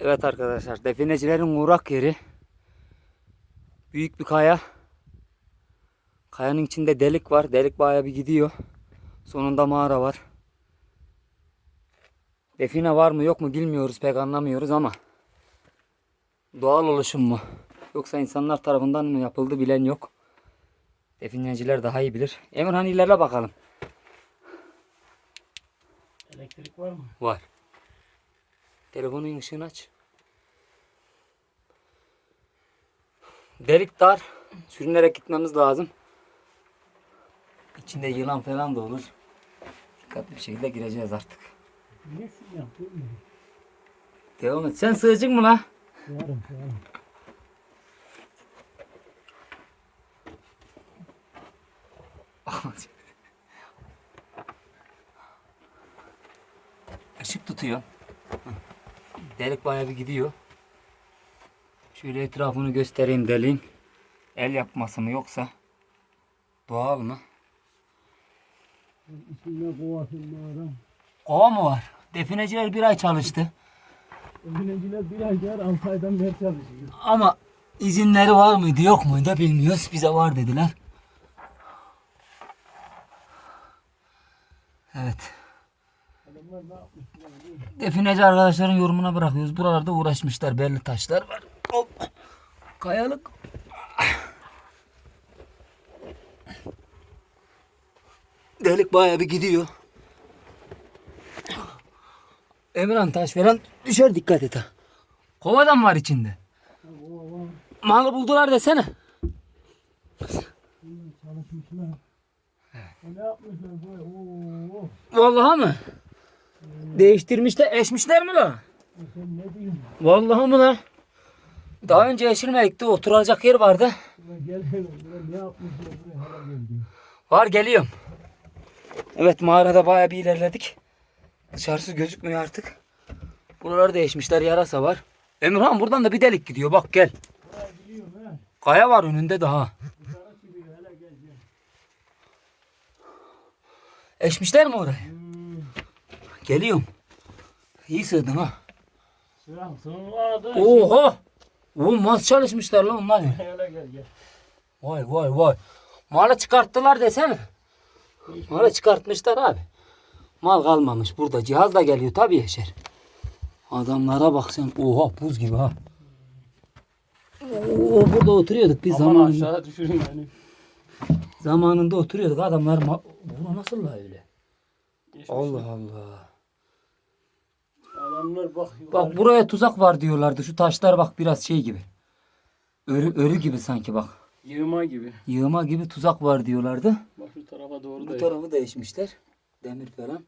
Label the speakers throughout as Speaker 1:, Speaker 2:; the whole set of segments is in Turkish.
Speaker 1: Evet arkadaşlar definecilerin uğrak yeri. Büyük bir kaya. Kayanın içinde delik var. Delik bayağı bir gidiyor. Sonunda mağara var. Define var mı yok mu bilmiyoruz pek anlamıyoruz ama doğal oluşum mu yoksa insanlar tarafından mı yapıldı bilen yok. Defineciler daha iyi bilir. Emirhan ilerle bakalım.
Speaker 2: Elektrik var mı?
Speaker 1: Var. Telefonun ışığını aç. Delik dar. Sürünerek gitmemiz lazım. İçinde yılan falan da olur. Dikkatli bir şekilde gireceğiz artık.
Speaker 2: Niye siz yaptın?
Speaker 1: Devam et. Sen sığacak mı la?
Speaker 2: Varım varım.
Speaker 1: Işık tutuyor. Delik bayağı bir gidiyor. Şöyle etrafını göstereyim deliğin. El yapması mı yoksa doğal mı?
Speaker 2: İçinde kovasın bu adam.
Speaker 1: Kova mı var? Defineciler bir ay çalıştı.
Speaker 2: Öğrenciler bir aydır 6 aydan beri çalışıyor.
Speaker 1: Ama izinleri var mıydı yok muydu bilmiyoruz. Bize var dediler. Evet. Defineci arkadaşların yorumuna bırakıyoruz. Buralarda uğraşmışlar. Belli taşlar var. Hop. Kayalık. Delik bayağı bir gidiyor. Emirhan taş falan düşer dikkat et ha. Kovadan var içinde. Malı buldular desene.
Speaker 2: Çalışmışlar. Ne yapmışlar böyle? Oo.
Speaker 1: Vallahi mı? Değiştirmişler, eşmişler mi
Speaker 2: diyorsun?
Speaker 1: Vallahi mı lan? Daha önce eşilmeyikti, oturacak yer vardı. Var geliyorum. Evet mağarada bayağı bir ilerledik. Dışarısı gözükmüyor artık. Buraları değişmişler yarasa var. Emirhan buradan da bir delik gidiyor bak gel. Kaya var önünde daha. Eşmişler mi orayı?
Speaker 2: Hmm.
Speaker 1: Geliyorum. İyi sığdın ha. Oha! Oğlum nasıl çalışmışlar lan onlar.
Speaker 2: Hele gel gel.
Speaker 1: Vay vay vay. Malı çıkarttılar desene. Malı çıkartmışlar abi. Mal kalmamış burada. Cihaz da geliyor tabii Yaşar. Adamlara bak sen. Oha buz gibi ha. Oo, burada oturuyorduk biz
Speaker 2: Aman
Speaker 1: zamanında.
Speaker 2: aşağı düşürün beni.
Speaker 1: Zamanında oturuyorduk adamlar. Ma- Bura nasıl la öyle?
Speaker 2: Geçmiş.
Speaker 1: Allah Allah.
Speaker 2: Adamlar bak.
Speaker 1: Bak buraya tuzak var diyorlardı. Şu taşlar bak biraz şey gibi. Örü, örü gibi sanki bak.
Speaker 2: Yığma gibi.
Speaker 1: Yığma gibi tuzak var diyorlardı.
Speaker 2: Bak şu tarafa doğru
Speaker 1: Bu
Speaker 2: da.
Speaker 1: tarafı değişmişler. Demir falan.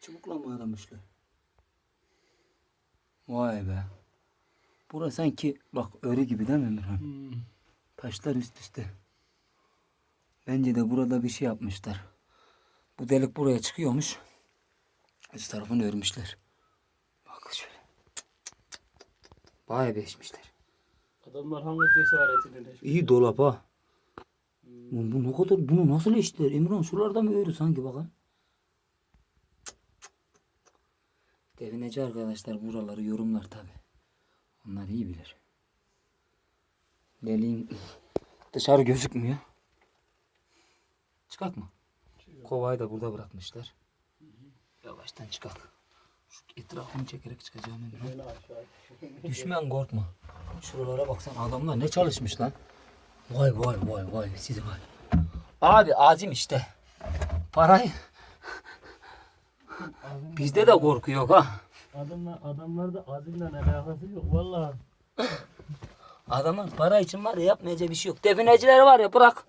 Speaker 1: Çubukla mı aramışlar? Vay be. Burası sanki bak örü gibi değil mi Emirhan?
Speaker 2: Hmm.
Speaker 1: Taşlar üst üste. Bence de burada bir şey yapmışlar. Bu delik buraya çıkıyormuş. Üst tarafını örmüşler. Bak şöyle. Bayağı beşmişler.
Speaker 2: Adamlar hangi cesaretiyle leş-
Speaker 1: İyi dolap ha. Bu, bu ne kadar bunu nasıl eşitler? Emirhan şuralarda mı örü sanki bakın. Devineci arkadaşlar buraları yorumlar tabi. Onlar iyi bilir. Deliğin dışarı gözükmüyor. Çıkak mı? Kovayı da burada bırakmışlar. Yavaştan çıkak. Etrafını çekerek çıkacağım
Speaker 2: düşürün.
Speaker 1: Düşmen korkma. Şuralara baksan adamlar ne çalışmış lan. Vay vay vay vay siz vay. Abi azim işte. Parayı. Bizde de korku yok ha.
Speaker 2: Adamlar, adamlarda azimle alakası yok vallahi.
Speaker 1: Adamlar para için var ya yapmayacağı bir şey yok. Defineciler var ya bırak.